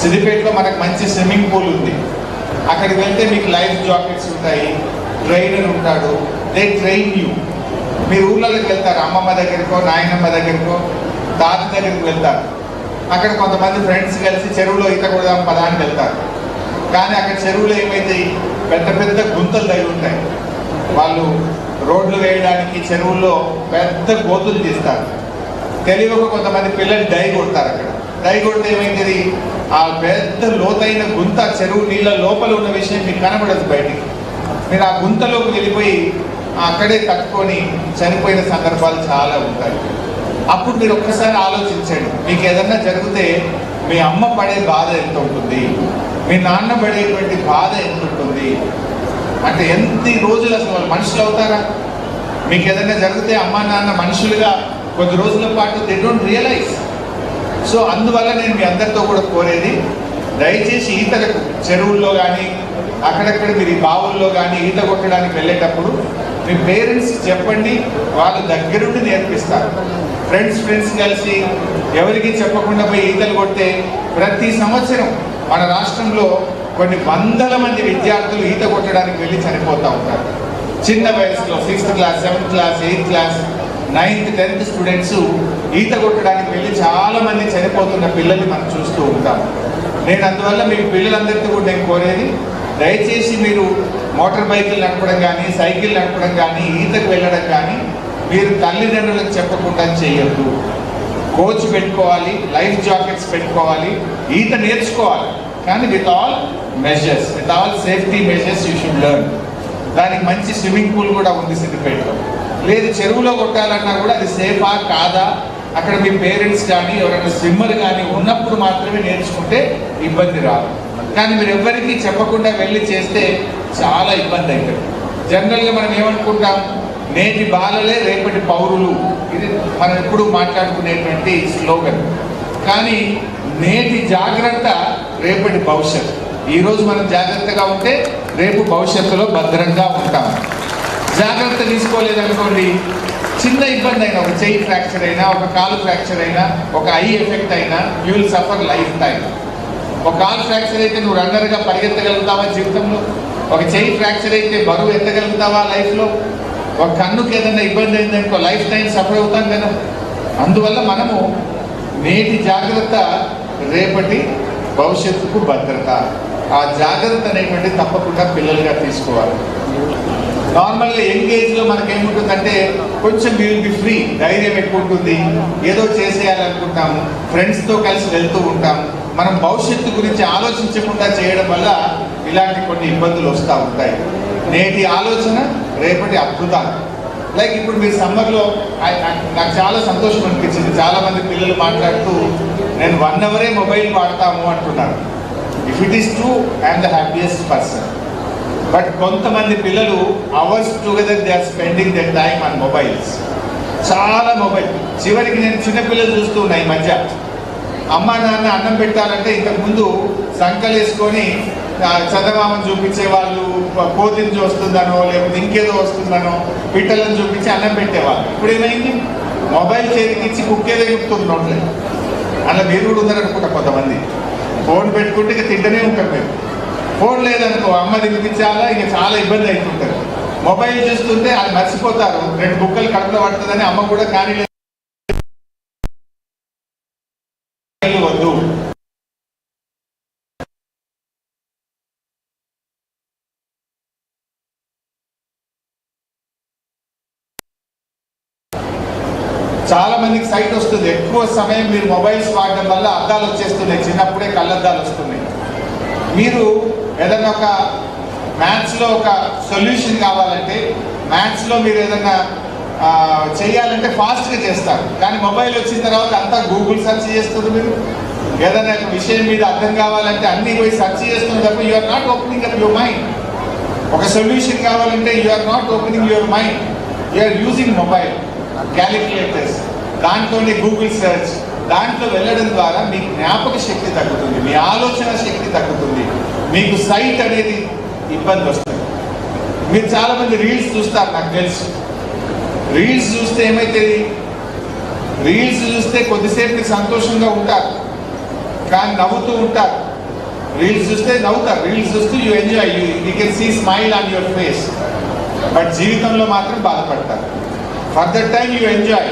సిద్దిపేటలో మనకు మంచి స్విమ్మింగ్ పూల్ ఉంది. అక్కడికి వెళ్తే మీకు లైఫ్ జాకెట్స్ ఉంటాయి ట్రైనర్ ఉంటాడు దే ట్రైన్ యూ మీరు ఊళ్ళలోకి వెళ్తారు అమ్మమ్మ దగ్గరకో నాయనమ్మ దగ్గరకో తాత దగ్గరికి వెళ్తారు. అక్కడ కొంతమంది ఫ్రెండ్స్ కలిసి చెరువులో ఈత కొడదాం పదా అని వెళ్తారు. కానీ అక్కడ చెరువులో ఏమైతాయి పెద్ద పెద్ద గుంతలు తగి ఉంటాయి వాళ్ళు రోడ్లు వేయడానికి చెరువుల్లో పెద్ద గోతులు తీస్తారు. తెలియక కొంతమంది పిల్లలు డై కొడతారు అక్కడ. డై కొడితే ఏమైంది? ఆ పెద్ద లోతైన గుంత చెరువు నీళ్ళ లోపల ఉన్న విషయం మీకు కనబడదు బయటికి. మీరు ఆ గుంతలోకి వెళ్ళిపోయి అక్కడే కట్టుకొని చనిపోయిన సందర్భాలు చాలా ఉంటాయి. అప్పుడు మీరు ఒక్కసారి ఆలోచించండి మీకు ఏదన్నా జరిగితే మీ అమ్మ పడే బాధ ఎంత ఉంటుంది? మీ నాన్న పడేటువంటి బాధ ఎంత ఉంటుంది? అంటే ఎన్ని రోజులు అసలు వాళ్ళు మనుషులు అవుతారా? మీకు ఏదైనా జరిగితే అమ్మ నాన్న మనుషులుగా కొద్ది రోజుల పాటు దే డోంట్ రియలైజ్ సో అందువల్ల నేను మీ అందరితో కూడా కోరేది దయచేసి ఈతలకు చెరువుల్లో కానీ అక్కడక్కడ మీరు ఈ బావుల్లో కానీ ఈత కొట్టడానికి వెళ్ళేటప్పుడు మీ పేరెంట్స్ చెప్పండి వాళ్ళు దగ్గరుండి నేర్పిస్తారు. ఫ్రెండ్స్ ఫ్రెండ్స్ కలిసి ఎవరికి చెప్పకుండా పోయి ఈతలు కొడితే ప్రతి సంవత్సరం మన రాష్ట్రంలో కొన్ని వందల మంది విద్యార్థులు ఈత కొట్టడానికి వెళ్ళి చనిపోతూ ఉంటారు. చిన్న వయసులో sixth class seventh class eighth class ninth tenth students ఈత కొట్టడానికి వెళ్ళి చాలామంది చనిపోతున్న పిల్లల్ని మనం చూస్తూ ఉంటాం. నేను అందువల్ల మీ పిల్లలందరితో కూడా నేను కోరేది దయచేసి మీరు మోటార్ బైకులు నడపడం కానీ సైకిల్ నడపడం కానీ ఈతకు వెళ్ళడం కానీ మీరు తల్లిదండ్రులకు చెప్పకుండా చేయొద్దు. కోచ్ పెట్టుకోవాలి లైఫ్ జాకెట్స్ పెట్టుకోవాలి ఈత నేర్చుకోవాలి. కానీ with all measures with all safety measures you should learn దానికి మంచి స్విమ్మింగ్ పూల్ కూడా ఉంది సిద్దిపేటలో. లేదు చెరువులో కొట్టాలన్నా కూడా అది సేఫా కాదా? అక్కడ మీ పేరెంట్స్ కానీ ఎవరైనా స్విమ్మర్ కానీ ఉన్నప్పుడు మాత్రమే నేర్చుకుంటే ఇబ్బంది రాదు. కానీ మీరు ఎవ్వరికీ చెప్పకుండా వెళ్ళి చేస్తే చాలా ఇబ్బంది అవుతుంది జనరల్గా మనం ఏమనుకుంటాం? నేటి బాలలే రేపటి పౌరులు. ఇది మనం ఎప్పుడు మాట్లాడుకునేటువంటి స్లోగన్ కానీ నేటి జాగ్రత్త రేపటి భవిష్యత్ ఈరోజు మనం జాగ్రత్తగా ఉంటే రేపు భవిష్యత్తులో భద్రంగా ఉంటాం. జాగ్రత్త తీసుకోలేదనుకోండి చిన్న ఇబ్బంది అయినా ఒక చెయ్యి ఫ్రాక్చర్ అయినా ఒక కాలు ఫ్రాక్చర్ అయినా ఒక ఐ ఎఫెక్ట్ అయినా you will suffer life time ఒక కాలు ఫ్రాక్చర్ అయితే నువ్వు రన్నర్గా పరిగెత్తగలుగుతావా జీవితంలో? ఒక చెయ్యి ఫ్రాక్చర్ అయితే బరువు ఎత్తగలుగుతావా లైఫ్లో? ఒక కన్నుకి ఏదైనా ఇబ్బంది అయిందనుకో లైఫ్ టైం సఫర్ అవుతాం కదా. అందువల్ల మనము నేటి జాగ్రత్త రేపటి భవిష్యత్తుకు భద్రత. ఆ జాగ్రత్త అనేటువంటి తప్పకుండా పిల్లలుగా తీసుకోవాలి. నార్మల్గా యంగ్ ఏజ్లో మనకేముంటుందంటే కొంచెం విల్ బి ఫ్రీ ధైర్యం ఎక్కువ ఉంటుంది ఏదో చేసేయాలనుకుంటాము. ఫ్రెండ్స్తో కలిసి వెళ్తూ ఉంటాం మనం భవిష్యత్తు గురించి ఆలోచించకుండా చేయడం వల్ల ఇలాంటి కొన్ని ఇబ్బందులు వస్తూ ఉంటాయి. నేటి ఆలోచన రేపటి అద్భుతాలు. లైక్ ఇప్పుడు మీరు సమ్మర్లో నాకు చాలా సంతోషం అనిపించింది. చాలామంది పిల్లలు మాట్లాడుతూ నేను వన్ అవరే మొబైల్ వాడతాము అంటున్నారు. If it is true I'm the happiest person but కొంతమంది పిల్లలు hours together they are spending the time on mobiles చాలా మొబైల్ చివరికి నేను చిన్నపిల్లలు చూస్తూ ఉన్నా ఈ మధ్య. అమ్మ నాన్న అన్నం పెట్టాలంటే ఇంతకుముందు సంకలేసుకొని చందమామను చూపించే వాళ్ళు కోతిని చూస్తుందనో లేకపోతే ఇంకేదో వస్తుందనో పిట్టలను చూపించి అన్నం పెట్టేవాళ్ళు. ఇప్పుడు ఏమైంది? మొబైల్ చేతికి ఇచ్చి కుక్కేదో చెప్తుంది నోట్లే. అలా మీరు కూడా అనుకుంటా కొంతమంది. ఫోన్ పెట్టుకుంటే ఇక తింటూనే ఉంటారు మీరు. ఫోన్ లేదనుకో అమ్మ తినిపించాలా? ఇక చాలా ఇబ్బంది అవుతుంటారు మొబైల్ చూస్తుంటే అది మర్చిపోతారు. రెండు బుక్కలు కడుపులో పడుతుందని అమ్మ కూడా కానీ వద్దు. చాలా మందికి సైట్ వస్తుంది. ఎక్కువ సమయం మీరు మొబైల్స్ వాడడం వల్ల అద్దాలు వచ్చేస్తున్నాయి. చిన్నప్పుడే కళ్ళద్దాలు వస్తున్నాయి. మీరు ఏదన్నా ఒక మ్యాథ్స్లో ఒక సొల్యూషన్ కావాలంటే మ్యాథ్స్లో మీరు ఏదైనా చేయాలంటే ఫాస్ట్గా చేస్తారు. కానీ మొబైల్ వచ్చిన తర్వాత అంతా గూగుల్ సెర్చ్ చేస్తారు మీరు. ఏదైనా ఒక విషయం మీద అర్థం కావాలంటే అన్ని పోయి సెర్చ్ చేస్తున్న తప్ప you are not opening up your mind ఒక సొల్యూషన్ కావాలంటే you are not opening your mind you are using mobile calculators దాంట్లోనే గూగుల్ సెర్చ్ దాంట్లో వెళ్ళడం ద్వారా మీ జ్ఞాపక శక్తి తగ్గుతుంది. మీ ఆలోచన శక్తి తగ్గుతుంది. మీకు సైట్ అనేది ఇబ్బంది వస్తుంది. మీరు చాలా మంది రీల్స్ చూస్తారు నాకు తెలుసు. రీల్స్ చూస్తే ఏమైతుంది? రీల్స్ చూస్తే కొద్దిసేపు సంతోషంగా ఉంటారు. కానీ నవ్వుతూ ఉంటారు. రీల్స్ చూస్తే నవ్వుతారు. రీల్స్ చూస్తూ you enjoy you you can see smile on your face but జీవితంలో మాత్రం బాధపడతారు. For that time you enjoy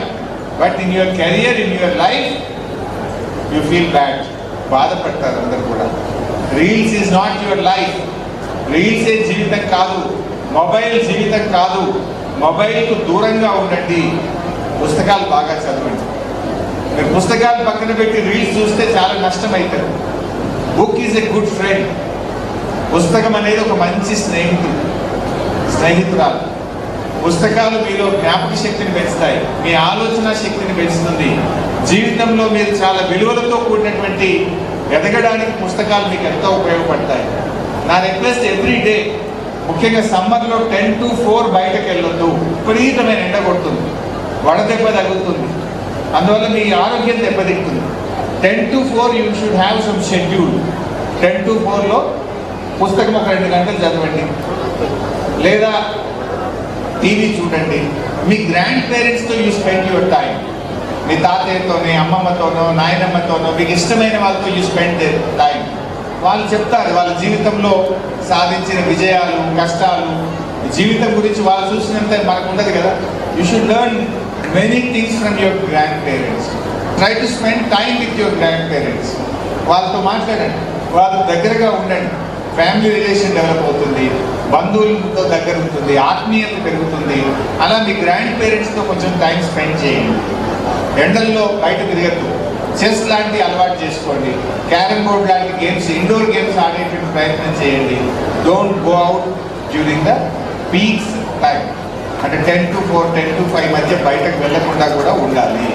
but in your career in your life you feel bad బాధపడతారు అందరు కూడా. Reels is not your life రీల్సే జీవితం కాదు. Mobile జీవితం కాదు. మొబైల్కు దూరంగా ఉండండి. పుస్తకాలు బాగా చదవండి. మీరు పుస్తకాలు పక్కన పెట్టి రీల్స్ చూస్తే చాలా నష్టం అవుతుంది book is a good friend పుస్తకం అనేది ఒక మంచి స్నేహితుడు. స్నేహితురాలు. పుస్తకాలు మీలో జ్ఞాపక శక్తిని పెంచుతాయి. మీ ఆలోచన శక్తిని పెంచుతుంది. జీవితంలో మీరు చాలా విలువలతో కూడినటువంటి ఎదగడానికి పుస్తకాలు మీకు ఎంతో ఉపయోగపడతాయి. నా రిక్వెస్ట్ ఎవ్రీ డే ముఖ్యంగా సమ్మర్లో టెన్ టు ఫోర్ బయటకు వెళ్ళొద్దు విపరీతమైన ఎండ కొడుతుంది. వడదెబ్బ తగులుతుంది. అందువల్ల మీ ఆరోగ్యం దెబ్బతింటుంది. Ten to four you should have some schedule ten to ఫోర్లో పుస్తకం ఒక రెండు గంటలు చదవండి. లేదా టీవీ చూడండి. మీ గ్రాండ్ పేరెంట్స్తో యూ స్పెండ్ యువర్ టైం మీ తాతయ్యతోనే అమ్మమ్మతోనో నాయనమ్మతోనో మీకు ఇష్టమైన వాళ్ళతో యూ స్పెండ్ టైం వాళ్ళు చెప్తారు వాళ్ళ జీవితంలో సాధించిన విజయాలు కష్టాలు జీవితం గురించి వాళ్ళు చూసినంత మనకు ఉండదు కదా. You should learn many things from your grandparents try to spend time with your grandparents వాళ్ళతో మాట్లాడండి. వాళ్ళ దగ్గరగా ఉండండి. ఫ్యామిలీ రిలేషన్ డెవలప్ అవుతుంది. బంధువులతో దగ్గర ఉంటుంది. ఆత్మీయత పెరుగుతుంది. అలా మీ గ్రాండ్ పేరెంట్స్తో కొంచెం టైం స్పెండ్ చేయండి. ఎండల్లో బయట తిరగద్దు. చెస్ లాంటి అలవాటు చేసుకోండి. క్యారమ్ బోర్డ్ లాంటి గేమ్స్ ఇండోర్ గేమ్స్ ఆడేటువంటి ప్రయత్నం చేయండి. Don't go out during the peaks time అంటే ten to four ten to five మధ్య బయటకు వెళ్ళకుండా కూడా ఉండాలి.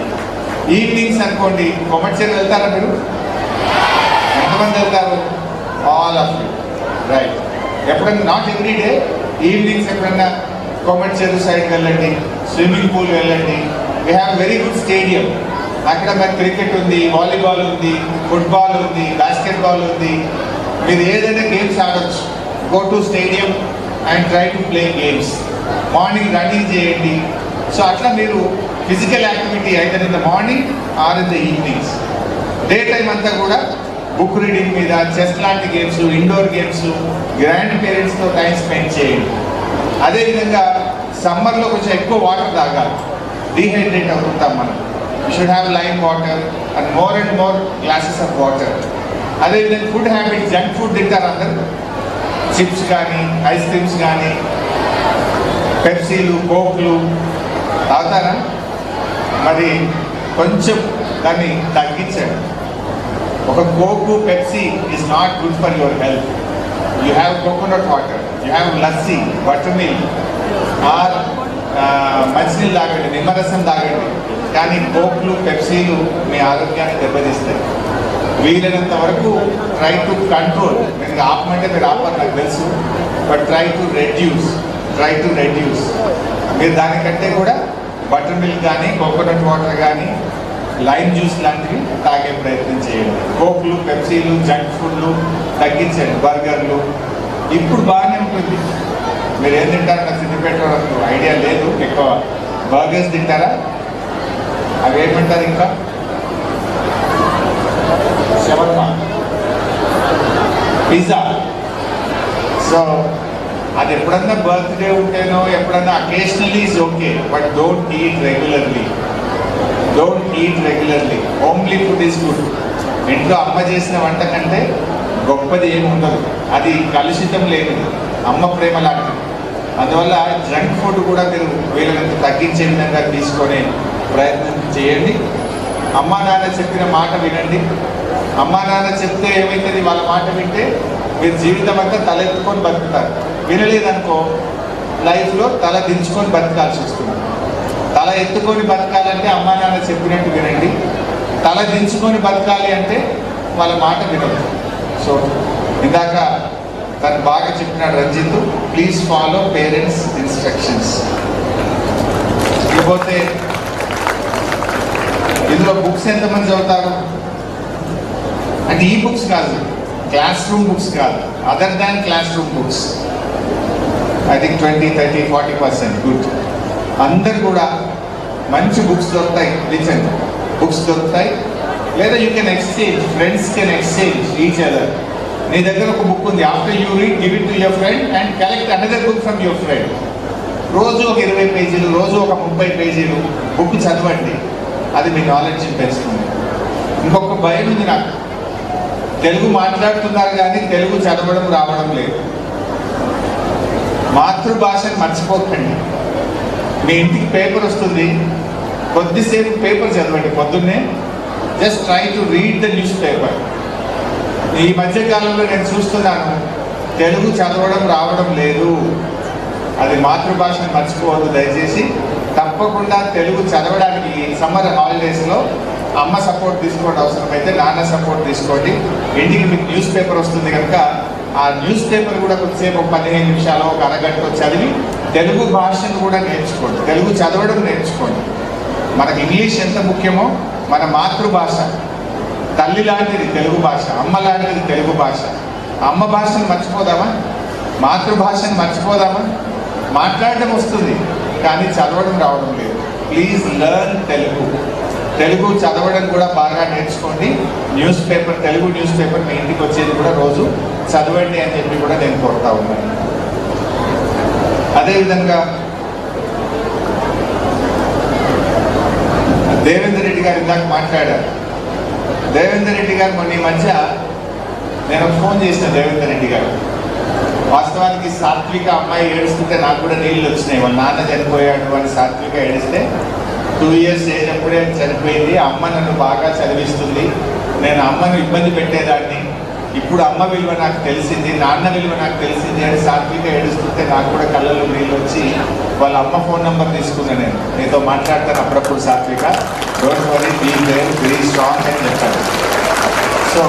ఈవినింగ్స్ అనుకోండి కొమర్షియల్ వెళ్తారా మీరు? ఎంతమంది వెళ్తారు? ఆల్ ఆఫ్ యూ రైట్ ఎప్పుడన్నా నాట్ ఎవ్రీ డే ఈవినింగ్స్ ఎప్పుడన్నా కొమర్షియల్ చెరువు సైడ్కి వెళ్ళండి స్విమ్మింగ్ పూల్ వెళ్ళండి we have very good stadium అక్కడ మరి క్రికెట్ ఉంది వాలీబాల్ ఉంది ఫుట్బాల్ ఉంది బాస్కెట్బాల్ ఉంది. మీరు ఏదైనా గేమ్స్ ఆడచ్చు. Go to stadium and try to play games morning running చేయండి. సో అట్లా మీరు ఫిజికల్ యాక్టివిటీ అయితే in the morning or in the evenings day time అంతా కూడా బుక్ రీడింగ్ మీద చెస్ లాంటి గేమ్స్ ఇండోర్ గేమ్స్ గ్రాండ్ పేరెంట్స్తో టైం స్పెండ్ చేయండి. అదేవిధంగా సమ్మర్లో కొంచెం ఎక్కువ వాటర్ తాగాలి. డీహైడ్రేట్ అవుతుంటాం మనం should have lime water and more and more glasses of water అదేవిధంగా ఫుడ్ హ్యాబిట్ జంక్ ఫుడ్ తింటారు అందరు? చిప్స్ కానీ ఐస్ క్రీమ్స్ కానీ పెప్సీలు కోక్లు తాగుతారా? మరి కొంచెం దాన్ని తగ్గించండి. ఒక coke Pepsi is not good for your health you have coconut water you have lassi buttermilk or మంచినీళ్ళు తాగండి నిమ్మరసం తాగండి. కానీ కోక్లు పెప్సీలు మీ ఆరోగ్యాన్ని దెబ్బతీస్తాయి. వీలైనంత వరకు ట్రై టు కంట్రోల్ నేను ఆపమంటే మీరు ఆపరు నాకు తెలుసు. But try to reduce try to reduce మీరు దానికంటే కూడా బటర్ మిల్క్ కానీ కోకోనట్ వాటర్ కానీ లైమ్ జ్యూస్ లాంటివి తాగే ప్రయత్నం చేయండి. కోక్లు పెప్సీలు జంక్ ఫుడ్లు తగ్గించండి బర్గర్లు ఇప్పుడు బాగానే ఉంటుంది. మీరు ఏం తింటారు? నాకు సిద్ధిపేట నాకు ఐడియా లేదు. ఎక్కువ బర్గర్స్ తింటారా? అవి ఏమంటారు ఇంకా? Shawarma pizza. సో అది ఎప్పుడన్నా బర్త్డే ఉంటేనో ఎప్పుడన్నా occasionally is okay but don't eat regularly don't eat regularly homely food is good ఇంట్లో అమ్మ చేసిన వంట కంటే గొప్పది ఏమి ఉండదు. అది కలుషితం లేనిది. అమ్మ ప్రేమ లాంటిది. అందువల్ల జంక్ ఫుడ్ కూడా మీరు వీళ్ళని తగ్గించే విధంగా తీసుకునే ప్రయత్నం చేయండి. అమ్మా నాన్న చెప్పిన మాట వినండి. అమ్మా నాన్న చెప్తే ఏమైతుంది? వాళ్ళ మాట వింటే మీరు జీవితం అంతా తలెత్తుకొని బతుకుతారు. వినలేదనుకో లైఫ్లో తల దించుకొని బతకాల్సి వస్తుంది. తల ఎత్తుకొని బతకాలంటే అమ్మా నాన్న చెప్పినట్టు వినండి. తల దించుకొని బతకాలి అంటే వాళ్ళ మాట వినదు సో ఇందాక తను బాగా చెప్పినాడు Ranjith please follow parents instructions ఇకపోతే ఇందులో బుక్స్ ఎంతమంది చదువుతారు? అంటే ఈ బుక్స్ కాదు క్లాస్ రూమ్ బుక్స్ కాదు other than classroom books I think twenty thirty forty percent good అందరు కూడా మంచి బుక్స్ దొరుకుతాయి లిచన్ బుక్స్ దొరుకుతాయి లేదా you can exchange friends can exchange each other నీ దగ్గర ఒక బుక్ ఉంది. After you read give it to your friend and collect another book from your friend రోజు ఒక ఇరవై పేజీలు రోజు ఒక ముప్పై పేజీలు బుక్ చదవండి. అది మీ నాలెడ్జ్ పెంచుతుంది. ఇంకొక భయం ఉంది నాకు. తెలుగు మాట్లాడుతున్నారు కానీ తెలుగు చదవడం రావడం లేదు. మాతృభాషను మర్చిపోకండి. మీ ఇంటికి పేపర్ వస్తుంది. కొద్దిసేపు పేపర్ చదవండి. పొద్దున్నే just try to read the newspaper ఈ మధ్యకాలంలో నేను చూస్తున్నాను తెలుగు చదవడం రావడం లేదు. అది మాతృభాషను మర్చిపోవద్దు దయచేసి. తప్పకుండా తెలుగు చదవడానికి సమ్మర్ హాలిడేస్లో అమ్మ సపోర్ట్ తీసుకోవడం అవసరమైతే నాన్న సపోర్ట్ తీసుకోండి. ఇంటికి మీకు న్యూస్ పేపర్ వస్తుంది కనుక ఆ న్యూస్ పేపర్ కూడా కొద్దిసేపు ఒక పదిహేను నిమిషాలు ఒక అరగంట చదివి తెలుగు భాషను కూడా నేర్చుకోండి. తెలుగు చదవడం నేర్చుకోండి. మనకి ఇంగ్లీష్ ఎంత ముఖ్యమో మన మాతృభాష. తల్లి లాంటిది తెలుగు భాష అమ్మ లాంటిది తెలుగు భాష. అమ్మ భాషను మర్చిపోదామా? మాతృభాషను మర్చిపోదామా? మాట్లాడడం వస్తుంది కానీ చదవడం రావడం లేదు. ప్లీజ్ లెర్న్ తెలుగు తెలుగు చదవడం కూడా బాగా నేర్చుకోండి. Newspaper Telugu newspaper మీ ఇంటికి వచ్చేది కూడా రోజు చదవండి అని చెప్పి కూడా నేను కోరుతా ఉన్నాను అదేవిధంగా దేవేందర్ రెడ్డి గారు ఇందాక మాట్లాడారు. దేవేందర్ రెడ్డి గారు మొన్న ఈ మధ్య నేను ఫోన్ చేసిన దేవేందర్ రెడ్డి గారు. వాస్తవానికి సాత్విక అమ్మాయి ఏడుస్తుంటే నాకు కూడా నీళ్ళు వచ్చినాయి. వాళ్ళ నాన్న చనిపోయాడు అని సాత్విక ఏడిస్తే టూ ఇయర్స్ ఏజ్ అప్పుడే చనిపోయింది. అమ్మ నన్ను బాగా చదివిస్తుంది. నేను అమ్మను ఇబ్బంది పెట్టేదాన్ని. ఇప్పుడు అమ్మ విలువ నాకు తెలిసింది నాన్న విలువ నాకు తెలిసింది అని సాత్విక ఏడుస్తుంటే నాకు కూడా కళ్ళలో నీళ్ళు వచ్చి వాళ్ళ అమ్మ ఫోన్ నెంబర్ తీసుకున్నా నేను. నీతో మాట్లాడతాను అప్పుడప్పుడు Satvika. Don't worry be there very strong అని చెప్పాను సో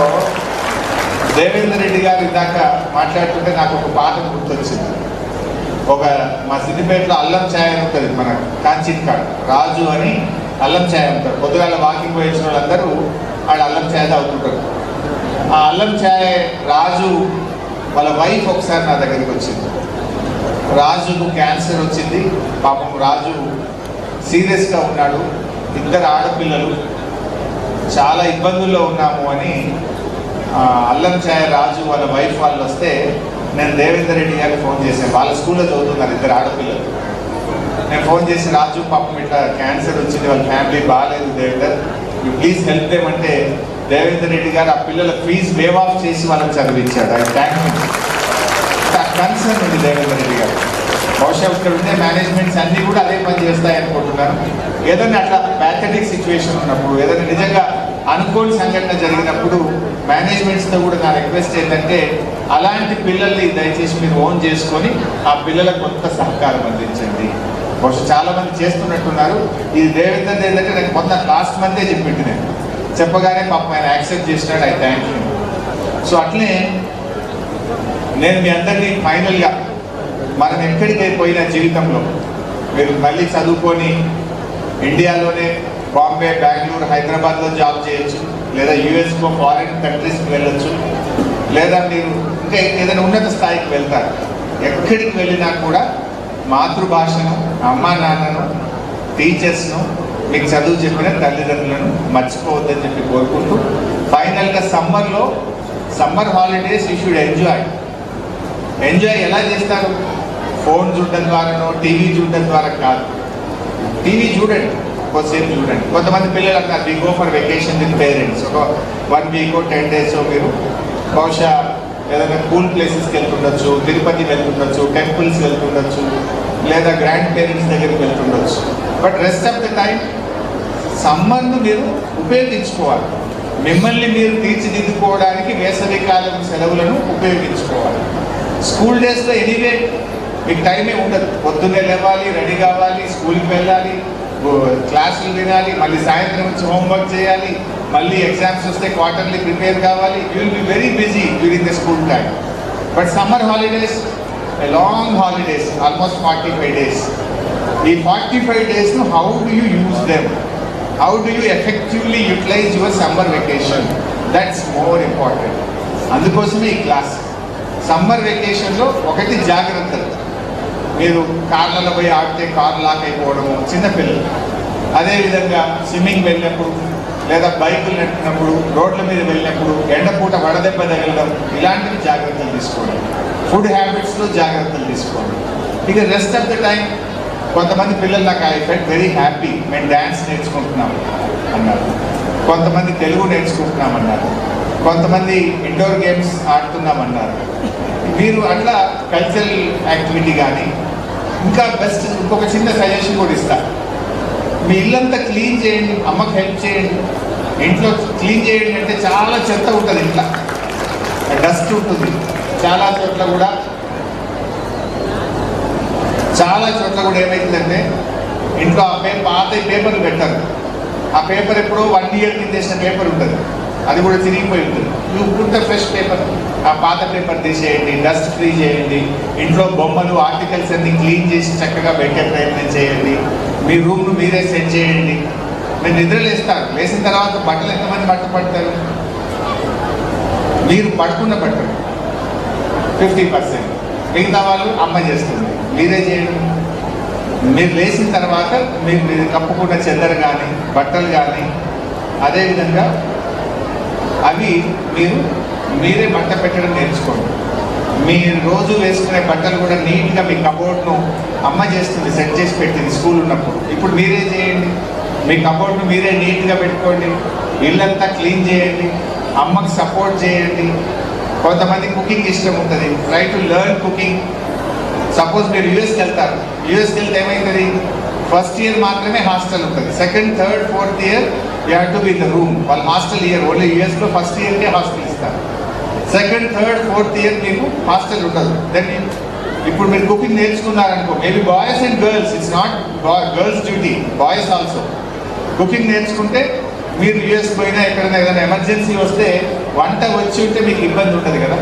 దేవేందర్ రెడ్డి గారు ఇందాక మాట్లాడుతుంటే నాకు ఒక పాట గుర్తొచ్చింది. ఒక మా సిద్దిపేటలో అల్లం ఛాయ్ అని ఉంటుంది మన కాంచిన్ కాడ. రాజు అని అల్లం ఛాయ్ అంటారు. పొద్దుగాల వాకింగ్ వేసిన వాళ్ళందరూ ఆడ అల్లం ఛాయ్ తాగుతుంటారు. ఆ అల్లం ఛాయ్ రాజు వాళ్ళ వైఫ్ ఒకసారి నా దగ్గరికి వచ్చింది. రాజుకు క్యాన్సర్ వచ్చింది. పాపం రాజు సీరియస్గా ఉన్నాడు. ఇద్దరు ఆడపిల్లలు. చాలా ఇబ్బందుల్లో ఉన్నాము అని అల్లం ఛాయ రాజు వాళ్ళ వైఫ్ వాళ్ళు వస్తే నేను దేవేందర్ రెడ్డి గారికి ఫోన్ చేశాను. వాళ్ళ స్కూల్లో చదువుతున్నారు ఇద్దరు ఆడపిల్లలు. నేను ఫోన్ చేసి రాజు పాపం ఇట్లా క్యాన్సర్ వచ్చింది. వాళ్ళ ఫ్యామిలీ బాగాలేదు Devender. You please help them Devender Reddy గారు ఆ పిల్లల ఫీజు వేవ్ ఆఫ్ చేసి వాళ్ళకి చదివించాడు. ఐ థ్యాంక్ కన్సర్న్ ఉంది దేవేందర్ రెడ్డి గారు. బహుశా ఇక్కడ ఉండే మేనేజ్మెంట్స్ అన్నీ కూడా అదే పని చేస్తాయి అనుకుంటున్నాను. ఏదైనా అట్లా ప్యాథటిక్ సిచ్యువేషన్ ఉన్నప్పుడు ఏదైనా నిజంగా అనుకోని సంఘటన జరిగినప్పుడు మేనేజ్మెంట్స్తో కూడా నా రిక్వెస్ట్ ఏంటంటే అలాంటి పిల్లల్ని దయచేసి మీరు ఓన్ చేసుకొని ఆ పిల్లలకు కొంత సహకారం అందించండి. బహుశా చాలామంది చేస్తున్నట్టున్నారు. ఇది దేవేందర్ ఏంటంటే నాకు మొన్న లాస్ట్ మంతే చెప్పింది నేను. చెప్పగానే పాపం ఆయన యాక్సెప్ట్ చేసినాడు ఐ థ్యాంక్ యూ సో అట్లే నేను మీ అందరినీ ఫైనల్గా మనం ఎక్కడికి పోయిన జీవితంలో మీరు మళ్ళీ చదువుకొని ఇండియాలోనే బాంబే బెంగళూరు హైదరాబాద్లో జాబ్ చేయొచ్చు లేదా యుఎస్కో ఫారిన్ కంట్రీస్కి వెళ్ళొచ్చు లేదా మీరు ఇంకా ఏదైనా ఉన్నత స్థాయికి వెళ్తారు. ఎక్కడికి వెళ్ళినా కూడా మాతృభాషను అమ్మా నాన్నను టీచర్స్ను మీకు చదువు చెప్పిన తల్లిదండ్రులను మర్చిపోవద్దని చెప్పి కోరుకుంటూ ఫైనల్గా సమ్మర్లో summer holidays you should enjoy. Enjoy ఎలా చేస్తారు? ఫోన్ చూడడం ద్వారానో టీవీ చూడడం ద్వారా కాదు. టీవీ చూడండి కొద్దిసేపు చూడండి. కొంతమంది పిల్లలు అంటారు we go for vacation with parents ఒక వన్ వీక్ టెన్ డేస్ మీరు బహుశా ఏదైనా కూల్ ప్లేసెస్కి వెళ్తుండొచ్చు తిరుపతి వెళ్తుండొచ్చు టెంపుల్స్ వెళ్తుండొచ్చు లేదా గ్రాండ్ పేరెంట్స్ దగ్గరికి వెళ్తుండొచ్చు. But rest of the time సమ్మర్ను మీరు ఉపయోగించుకోవాలి. మిమ్మల్ని మీరు తీర్చిదిద్దుకోవడానికి వేసవి కాలం సెలవులను ఉపయోగించుకోవాలి. స్కూల్ డేస్లో ఎనీవే మీకు టైమే ఉండదు. పొద్దున్నే లేవాలి రెడీ కావాలి స్కూల్కి వెళ్ళాలి క్లాసులు వినాలి మళ్ళీ సాయంత్రం వచ్చి హోంవర్క్ చేయాలి మళ్ళీ ఎగ్జామ్స్ వస్తే క్వార్టర్లీ ప్రిపేర్ కావాలి. You will be very busy during the school time but summer holidays long holidays almost forty five days ఈ forty five డేస్ను how do you use them how do you effectively utilise your summer vacation that's more important అందుకోసమే ఈ class summer వెకేషన్లో ఒకటి జాగ్రత్తలు. మీరు కార్లలో పోయి ఆడితే car lock అయిపోవడము చిన్నపిల్లలు అదేవిధంగా స్విమ్మింగ్ వెళ్ళినప్పుడు లేదా బైకులు నడిపినప్పుడు రోడ్ల మీద వెళ్ళినప్పుడు ఎండపూట వడదెబ్బ తగలడం ఇలాంటివి జాగ్రత్తలు తీసుకోండి. ఫుడ్ హ్యాబిట్స్లో జాగ్రత్తలు తీసుకోండి. ఇక రెస్ట్ ఆఫ్ ద టైం కొంతమంది పిల్లలు నాకు ఐ ఫెల్ట్ వెరీ హ్యాపీ మేము డ్యాన్స్ నేర్చుకుంటున్నాం అన్నారు. కొంతమంది తెలుగు నేర్చుకుంటున్నామన్నారు కొంతమంది ఇండోర్ గేమ్స్ ఆడుతున్నామన్నారు మీరు అట్లా కల్చరల్ యాక్టివిటీ కానీ ఇంకా బెస్ట్ ఇంకొక చిన్న సజెషన్ కూడా ఇస్తా. మీ ఇల్లంతా క్లీన్ చేయండి అమ్మకి హెల్ప్ చేయండి. ఇంట్లో క్లీన్ చేయండి అంటే చాలా చెత్త ఉంటుంది ఇంట్లో. డస్ట్ ఉంటుంది. చాలా చోట్ల కూడా చాలా చోట్ల కూడా ఏమైతుందంటే ఇంట్లో ఆ పేపర్ పాత పేపర్లు పెట్టారు. ఆ పేపర్ ఎప్పుడో వన్ ఇయర్ కింద చేసిన పేపర్ ఉంటుంది. అది కూడా తిరిగిపోయి ఉంటుంది. నువ్వు పుట్ ఫ్రెష్ పేపర్ ఆ పాత పేపర్ తీసేయండి డస్ట్ ఫ్రీ చేయండి ఇంట్లో బొమ్మలు ఆర్టికల్స్ అన్ని క్లీన్ చేసి చక్కగా పెట్టే ప్రయత్నం చేయండి. మీ రూమ్ను మీరే సెట్ చేయండి. మీరు నిద్ర లేస్తారు. లేచిన తర్వాత బట్టలు ఎంతమంది బట్ట పడతారు? మీరు పడుకున్న బట్టలు. ఫిఫ్టీ పర్సెంట్ మిగతా వాళ్ళు అమ్మ చేస్తుంది. మీరే చేయండి. మీరు లేచిన తర్వాత మీరు మీరు కప్పుకున్న చెద్దర కానీ బట్టలు కానీ అదేవిధంగా అవి మీరు మీరే బట్ట పెట్టడం నేర్చుకోండి. మీరు రోజు వేసుకునే బట్టలు కూడా నీట్గా మీ కబోర్డ్ను అమ్మ చేస్తుంది సెట్ చేసి పెట్టింది స్కూల్ ఉన్నప్పుడు. ఇప్పుడు మీరే చేయండి. మీ కబోర్డ్ను మీరే నీట్గా పెట్టుకోండి. ఇల్లంతా క్లీన్ చేయండి. అమ్మకి సపోర్ట్ చేయండి. కొంతమంది కుకింగ్ ఇష్టం ఉంటుంది. Try to learn cooking suppose మీరు యుఎస్కి వెళ్తారు. యుఎస్కి వెళ్తే ఏమైతుంది ఫస్ట్ ఇయర్ మాత్రమే హాస్టల్ ఉంటుంది. Second third fourth year you have to be in the room వాళ్ళు హాస్టల్ ఇయర్ ఓన్లీ యూఎస్లో ఫస్ట్ ఇయర్కే హాస్టల్ ఇస్తారు. సెకండ్ థర్డ్ ఫోర్త్ ఇయర్ మీకు హాస్టల్ ఉండదు. దెన్ ఇప్పుడు మీరు cooking నేర్చుకున్నారనుకో maybe boys and girls it's not girls duty boys also cooking నేర్చుకుంటే మీరు యూఎస్ పోయినా ఎక్కడైనా ఏదైనా ఎమర్జెన్సీ వస్తే వంట వచ్చి ఉంటే మీకు ఇబ్బంది ఉంటుంది కదా.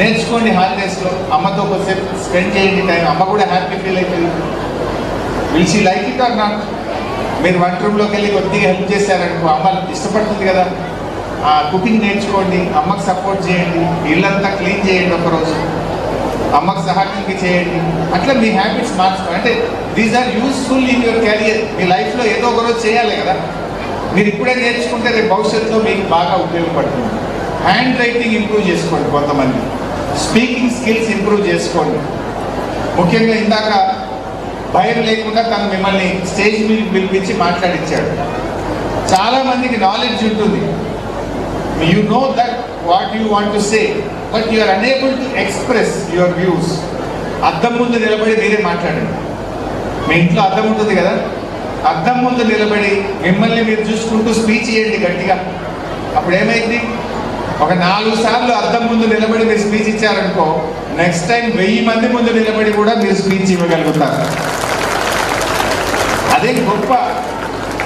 నేర్చుకోండి హాలిడేస్లో అమ్మతో కొద్దిసేపు స్పెండ్ చేయండి టైం అమ్మ కూడా హ్యాపీ ఫీల్ అవుతుంది. Will she like it or not మీరు వంట రూమ్లోకి వెళ్ళి కొద్దిగా హెల్ప్ చేశారనుకో అమ్మ ఇష్టపడుతుంది కదా. ఆ కుకింగ్ నేర్చుకోండి. అమ్మకి సపోర్ట్ చేయండి. ఇల్లంతా క్లీన్ చేయండి ఒకరోజు. అమ్మకు సహాయంకి చేయండి. అట్లా మీ హ్యాబిట్స్ మార్చుకోండి అంటే these are useful in your career మీ లైఫ్లో ఏదో ఒకరోజు చేయాలి కదా. మీరు ఇప్పుడే నేర్చుకుంటే రేపు భవిష్యత్తులో మీకు బాగా ఉపయోగపడుతుంది. హ్యాండ్ రైటింగ్ ఇంప్రూవ్ చేసుకోండి కొంతమంది. స్పీకింగ్ స్కిల్స్ ఇంప్రూవ్ చేసుకోండి. ముఖ్యంగా ఇందాక భయం లేకుండా తను మిమ్మల్ని స్టేజ్ మీద పిలిపించి మాట్లాడించాడు చాలామందికి నాలెడ్జ్ ఉంటుంది. You know that what you want to say but you are unable to express your views అద్దం ముందు నిలబడి మీరే మాట్లాడండి. మీ ఇంట్లో అద్దం ఉంటుంది కదా? అద్దం ముందు నిలబడి మిమ్మల్ని మీరు చూసుకుంటూ స్పీచ్ చేయండి గట్టిగా. అప్పుడు ఏమైంది ఒక నాలుగు సార్లు అద్దం ముందు నిలబడి మీరు స్పీచ్ ఇచ్చారనుకో నెక్స్ట్ టైం వెయ్యి మంది ముందు నిలబడి కూడా మీరు స్పీచ్ ఇవ్వగలుగుతారు. అదే గొప్ప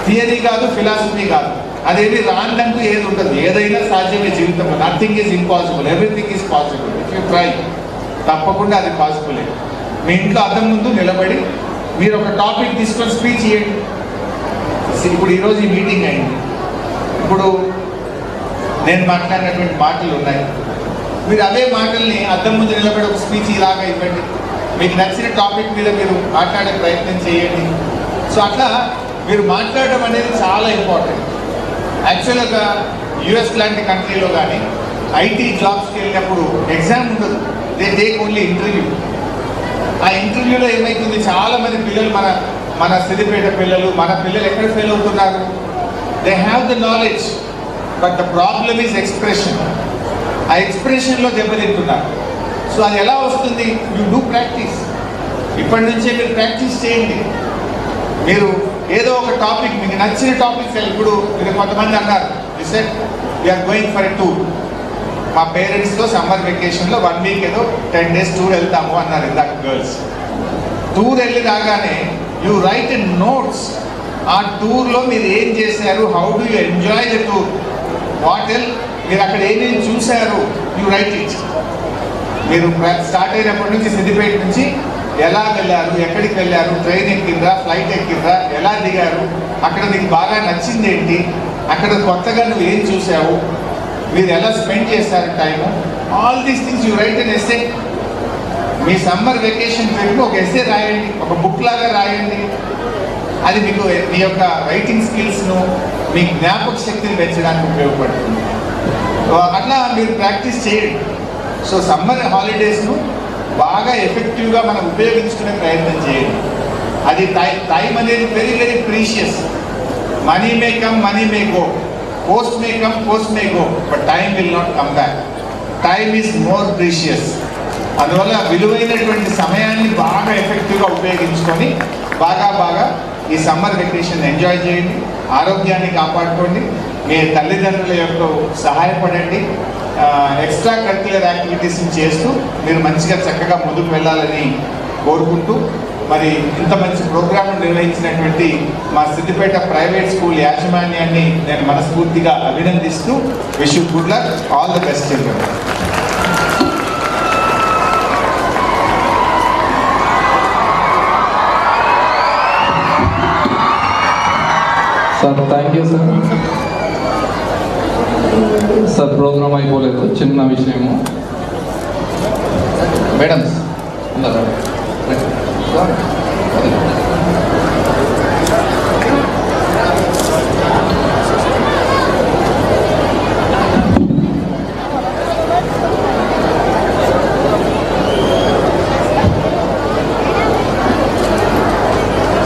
థియరీ కాదు ఫిలాసఫీ కాదు. అదేది రాందంటూ ఏది ఉండదు. ఏదైనా సాధ్యమే జీవితంలో. Nothing is impossible everything is possible if you try తప్పకుండా అది పాసిబులే మీ ఇంట్లో అద్దం ముందు నిలబడి మీరు ఒక టాపిక్ తీసుకొని స్పీచ్ ఇవ్వండి ఇప్పుడు ఈరోజు ఈ మీటింగ్ అయింది. ఇప్పుడు నేను మాట్లాడినటువంటి మాటలు ఉన్నాయి. మీరు అదే మాటల్ని అద్దం ముందు నిలబడి ఒక స్పీచ్ ఇలాగా ఇవ్వండి. మీకు నచ్చిన టాపిక్ మీద మీరు మాట్లాడే ప్రయత్నం చేయండి. సో అట్లా మీరు మాట్లాడడం అనేది చాలా ఇంపార్టెంట్ యాక్చువల్గా యుఎస్ లాంటి కంట్రీలో కానీ ఐటీ జాబ్స్కి వెళ్ళినప్పుడు ఎగ్జామ్ ఉండదు. దే టేక్ ఓన్లీ ఇంటర్వ్యూ ఆ ఇంటర్వ్యూలో ఏమైతుంది? చాలా మంది పిల్లలు మన మన సిద్దిపేట పిల్లలు మన పిల్లలు ఎక్కడ ఫెయిల్ అవుతున్నారు? They have the knowledge but the problem is expression ఆ ఎక్స్ప్రెషన్లో దెబ్బతింటున్నారు. సో అది ఎలా వస్తుంది? యూ డూ ప్రాక్టీస్ ఇప్పటి నుంచే మీరు ప్రాక్టీస్ చేయండి. మీరు ఏదో ఒక టాపిక్ మీకు నచ్చిన టాపిక్స్ ఇప్పుడు మీరు కొంతమంది అన్నారు. Set we are going for a tour మా పేరెంట్స్తో సమ్మర్ వెకేషన్లో వన్ వీక్ ఏదో టెన్ డేస్ టూర్ వెళ్తాము అన్నారు ఇందాక గర్ల్స్ టూర్ వెళ్ళి రాగానే యూ రైట్ ఇన్ నోట్స్ ఆ టూర్లో మీరు ఏం చేశారు? How do you enjoy the tour what all మీరు అక్కడ ఏమేమి చూశారు యూ రైట్ ఇట్ మీరు స్టార్ట్ అయినప్పటి నుంచి సిద్దిపేట నుంచి ఎలా వెళ్ళారు ఎక్కడికి వెళ్ళారు ట్రైన్ ఎక్కిందా ఫ్లైట్ ఎక్కిందా ఎలా దిగారు అక్కడ నీకు బాగా నచ్చింది ఏంటి అక్కడ కొత్తగా నువ్వు ఏం చూసావు మీరు ఎలా స్పెండ్ చేశారు time all these things you write and essay me summer vacation trip ఒక ఎస్సే రాయండి ఒక బుక్ లాగా రాయండి. అది మీకు మీ యొక్క రైటింగ్ స్కిల్స్ను మీ జ్ఞాపక శక్తిని పెంచడానికి ఉపయోగపడుతుంది. అట్లా మీరు ప్రాక్టీస్ చేయండి. సో సమ్మర్ హాలిడేస్ను బాగా ఎఫెక్టివ్గా మనం ఉపయోగించుకునే ప్రయత్నం చేయండి. అది టైం టైం అనేది very very precious money may come money may go post may come post may go but time will not come back time is more precious అందువల్ల విలువైనటువంటి సమయాన్ని బాగా ఎఫెక్టివ్గా ఉపయోగించుకొని బాగా బాగా ఈ సమ్మర్ వెకేషన్ ఎంజాయ్ చేయండి ఆరోగ్యాన్ని కాపాడుకోండి మీ తల్లిదండ్రుల యొక్క సహాయపడండి. ఎక్స్ట్రా కరిక్యులర్ యాక్టివిటీస్ని చేస్తూ మీరు మంచిగా చక్కగా ముందుకు వెళ్ళాలని కోరుకుంటూ మరి ఇంత మంచి ప్రోగ్రాంను నిర్వహించినటువంటి మా సిద్దిపేట ప్రైవేట్ స్కూల్ యాజమాన్యాన్ని నేను మనస్ఫూర్తిగా అభినందిస్తూ wish good luck all the best children sir thank you sir sir programme అయిపోలేదు. చిన్న విషయము. మేడం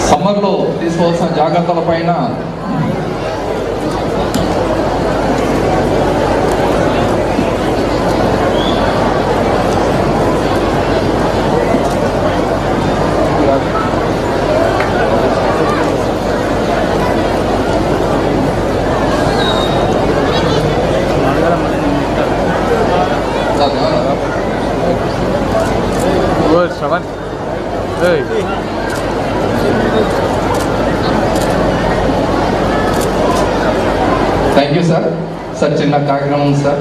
సమ్మర్లో తీసుకోవాల్సిన జాగ్రత్తల పైన ఓ శ్రవణ్ ఏయ్ థ్యాంక్ యూ సార్ చిన్న కార్యక్రమం సార్.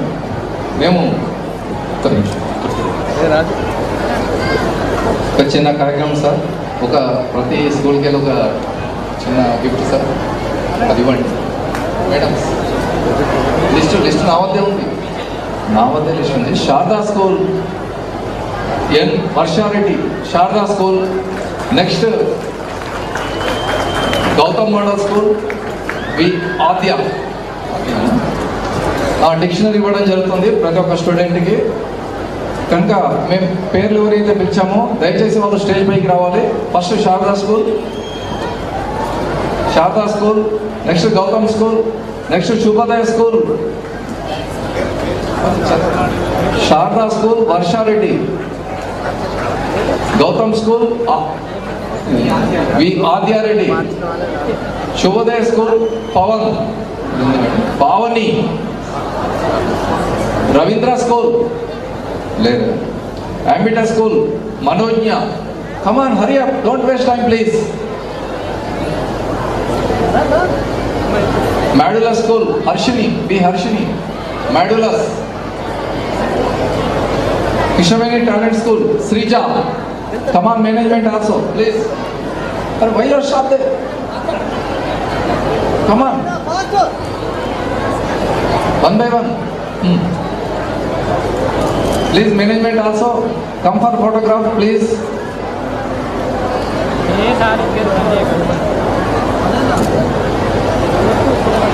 మేము ఒక చిన్న కార్యక్రమం సార్. ఒక ప్రతి స్కూల్కి వెళ్ళి ఒక చిన్న గిఫ్ట్ సార్. అది ఇవ్వండి. మేడం లిస్ట్ లిస్ట్ నా వద్దే ఉంది. నా వద్దే లిస్ట్ ఉంది. Sharada school N Varsha Reddy Sharada school. Next Gautam model school V Aadya. ఆ డిక్షనరీ ఇవ్వడం జరుగుతుంది ప్రతి ఒక్క స్టూడెంట్కి. కనుక మేము పేర్లు ఎవరైతే పిలిచామో దయచేసి వాళ్ళు స్టేజ్ పైకి రావాలి. First Sharada school Sharada school next Gautam school next Shubhodaya school. Sharada school Varsha Reddy. Gautam school V Aadya Reddy. Shubhodaya school Pavan. Pavani Ravindra school లేదు Ambita school Manogna come on hurry up don't waste time please Modula school Harshini B Harshini Modulus Krishnaveni talent school Sreeja come on management also please అరే why your shop they come on one by one please management also come for photograph please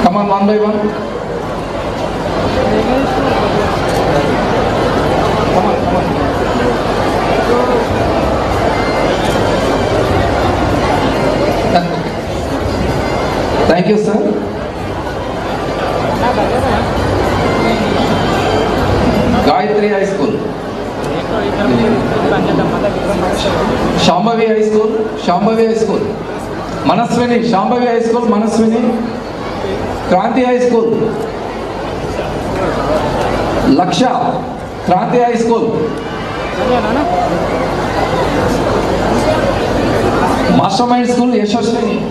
come on one by one thank you sir Gayatri high school. Shambhavi high school Shambhavi high school. Manaswini Shambhavi high school Manaswini. Kranti high school. Laksha Kranti high school. Master mind school Yashaswini.